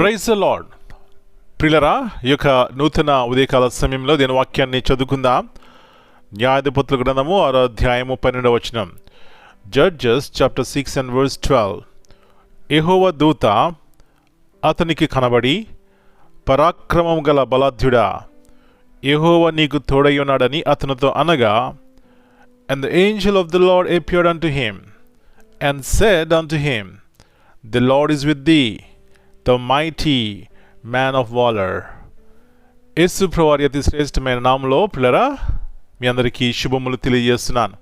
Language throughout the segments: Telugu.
ప్రైజ్ ద లార్డ్ ప్రిలరా ఈ యొక్క నూతన ఉదయకాల సమయంలో దీని వాక్యాన్ని చదువుకుందాం. న్యాయాధిపతుల గ్రంథము ఆరో అధ్యాయము పన్నెండవ వచనం. Judges chapter six and verse twelve Jehovah దూత అతనికి కనబడి పరాక్రమం గల బలాధ్యుడా యెహోవా నీకు తోడై ఉన్నాడని అతనితో అనగా And the angel Lord the unto unto and said unto him, the Lord is with thee the mighty man of valor. యేసు ప్రభువారి అతి శ్రేష్టమైన నామంలో పిల్లరా మీ అందరికీ శుభములు తెలియజేస్తున్నాను.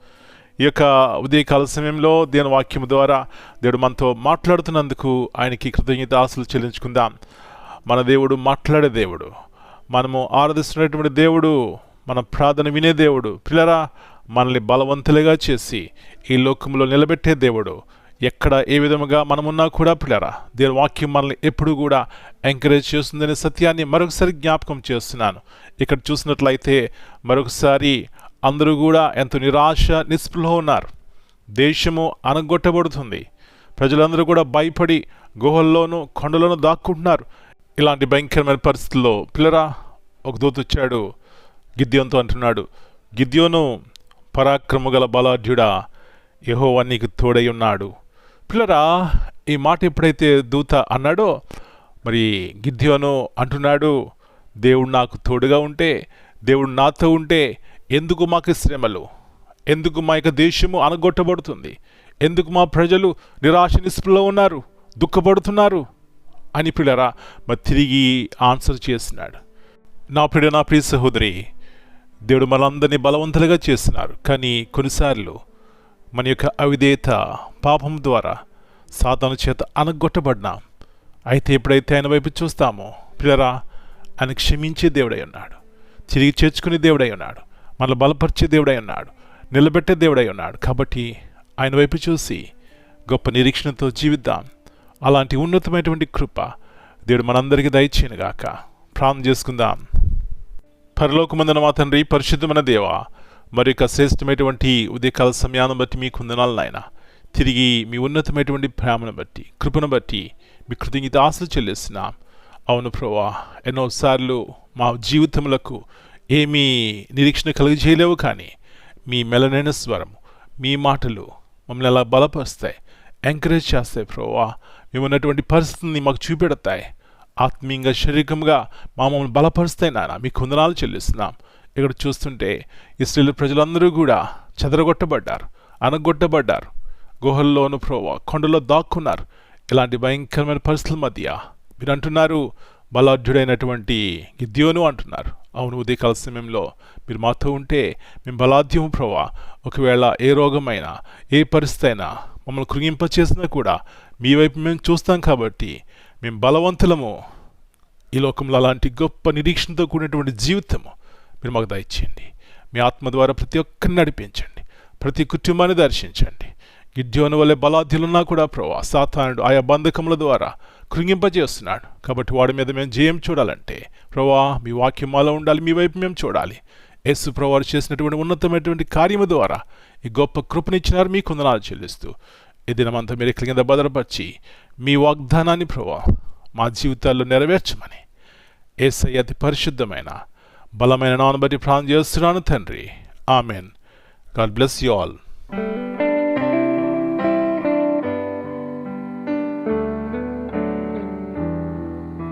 ఈ యొక్క ఉదయకాల సమయంలో దేని వాక్యం ద్వారా దేవుడు మనతో మాట్లాడుతున్నందుకు ఆయనకి కృతజ్ఞత ఆశలు చెల్లించుకుందాం. మన దేవుడు మాట్లాడే దేవుడు. మనము ఆరాధిస్తున్నటువంటి దేవుడు మన ప్రార్థన వినే దేవుడు. పిల్లరా మనల్ని బలవంతులుగా చేసి ఈ లోకంలో నిలబెట్టే దేవుడు. ఎక్కడ ఏ విధముగా మనమున్నా కూడా పిల్లరా దేవుని వాక్యం మనల్ని ఎప్పుడు కూడా ఎంకరేజ్ చేస్తుందనే సత్యాన్ని మరొకసారి జ్ఞాపకం చేస్తున్నాను. ఇక్కడ చూసినట్లయితే మరొకసారి అందరూ కూడా ఎంతో నిరాశ నిస్పృహ ఉన్నారు. దేశము అనగొట్టబడుతుంది ప్రజలందరూ కూడా భయపడి గుహల్లోనూ కొండలోనూ దాక్కుంటున్నారు. ఇలాంటి భయంకరమైన పరిస్థితుల్లో పిల్లరా ఒక దూత వచ్చాడు. గిద్యోన్తో అంటున్నాడు గిద్యోను పరాక్రమగల బలాఢ్యుడా యెహోవా నీకు తోడై ఉన్నాడు. పిల్లరా ఈ మాట ఎప్పుడైతే దూత అన్నాడో మరి గిద్యోను అంటున్నాడు దేవుడు నాకు తోడుగా ఉంటే దేవుడు నాతో ఉంటే ఎందుకు మాకు శ్రమలు? ఎందుకు మా యొక్క దేశము అనగొట్టబడుతుంది ఎందుకు మా ప్రజలు నిరాశ నిస్పృలో ఉన్నారు దుఃఖపడుతున్నారు? అని పిల్లరా మరి తిరిగి ఆన్సర్ చేసినాడు నా ప్రియ నా ప్రియ సహోదరి దేవుడు మనందరినీ బలవంతులుగా చేస్తున్నారు. కానీ కొన్నిసార్లు మన యొక్క అవిధేయత పాపం ద్వారా సాధన చేత అనగొట్టబడినాం అయితే ఎప్పుడైతే ఆయన వైపు చూస్తామో పిల్లరా ఆయన క్షమించే దేవుడై ఉన్నాడు. తిరిగి చేర్చుకునే దేవుడై ఉన్నాడు. మనల్ని బలపరిచే దేవుడై ఉన్నాడు. నిలబెట్టే దేవుడై ఉన్నాడు. కాబట్టి ఆయన వైపు చూసి గొప్ప నిరీక్షణతో జీవిద్దాం. అలాంటి ఉన్నతమైనటువంటి కృప దేవుడు మనందరికీ దయచేయనుగాక. ప్రార్థన చేసుకుందాం. పరలోకమందున మా తండ్రి పరిశుద్ధమైన దేవా మరి యొక్క శ్రేష్టమైనటువంటి ఉదయకాల సమయాన్ని బట్టి మీ కుందనాలు నాయన. తిరిగి మీ ఉన్నతమైనటువంటి ప్రేమను బట్టి కృపను బట్టి మీ కృతజ్ఞత ఆశలు చెల్లిస్తున్నాం. అవును ప్రభా ఎన్నోసార్లు మా జీవితములకు ఏమీ నిరీక్షణ కలిగజేయలేవు కానీ మీ మెలనైన స్వరం మీ మాటలు మమ్మల్ని అలా బలపరుస్తాయి ఎంకరేజ్ చేస్తాయి ప్రోవా మేము ఉన్నటువంటి పరిస్థితిని మాకు చూపెడతాయి. ఆత్మీయంగా శారీరకంగా మా మమ్మల్ని బలపరుస్తాయి నాన్న మీ కుందనాలు చెల్లిస్తున్నాం. ఇక్కడ చూస్తుంటే ఇస్రాయేల్ ప్రజలందరూ కూడా చెదరగొట్టబడ్డారు అనగొట్టబడ్డారు గుహల్లోను ప్రోవా కొండలో దాక్కున్నారు. ఇలాంటి భయంకరమైన పరిస్థితుల మధ్య మీరు అంటున్నారు బలాఢ్యుడైనటువంటి గిద్యోను అంటున్నారు. అవును ఉదయకాల సమయంలో మీరు మాతో ఉంటే మేము బలాధ్యము ప్రోవా ఒకవేళ ఏ రోగమైనా ఏ పరిస్థితి అయినా మమ్మల్ని కృంగింపచేసినా కూడా మీ వైపు మేము చూస్తాం కాబట్టి మేము బలవంతులము. ఈ లోకంలో అలాంటి గొప్ప నిరీక్షణతో కూడినటువంటి జీవితము మీరు మాకు దయచేయండి. మీ ఆత్మ ద్వారా ప్రతి ఒక్కరిని నడిపించండి. ప్రతి కుటుంబాన్ని దర్శించండి. గిడ్యోని వల్లే బలాధ్యులున్నా కూడా ప్రభా సాతానుడు ఆయా బంధకముల ద్వారా కృంగింపజేస్తున్నాడు. కాబట్టి వాడి మీద మేము జయం చూడాలంటే ప్రభా మీ వాక్యం మాలో ఉండాలి మీ వైపు మేము చూడాలి. యేసు ప్రభావారు చేసినటువంటి ఉన్నతమైనటువంటి కార్యము ద్వారా ఈ గొప్ప కృపనిచ్చినారు మీ కొందనాలు చెల్లిస్తూ. ఈ దినమంతా మీరు ఇక్కడి కింద భద్రపరిచి మీ వాగ్దానాన్ని ప్రభా మా జీవితాల్లో నెరవేర్చమని. ఏసై అతి పరిశుద్ధమైన బలమైన నాను బట్టి ప్రాణం చేస్తున్నాను తండ్రి amen God bless you all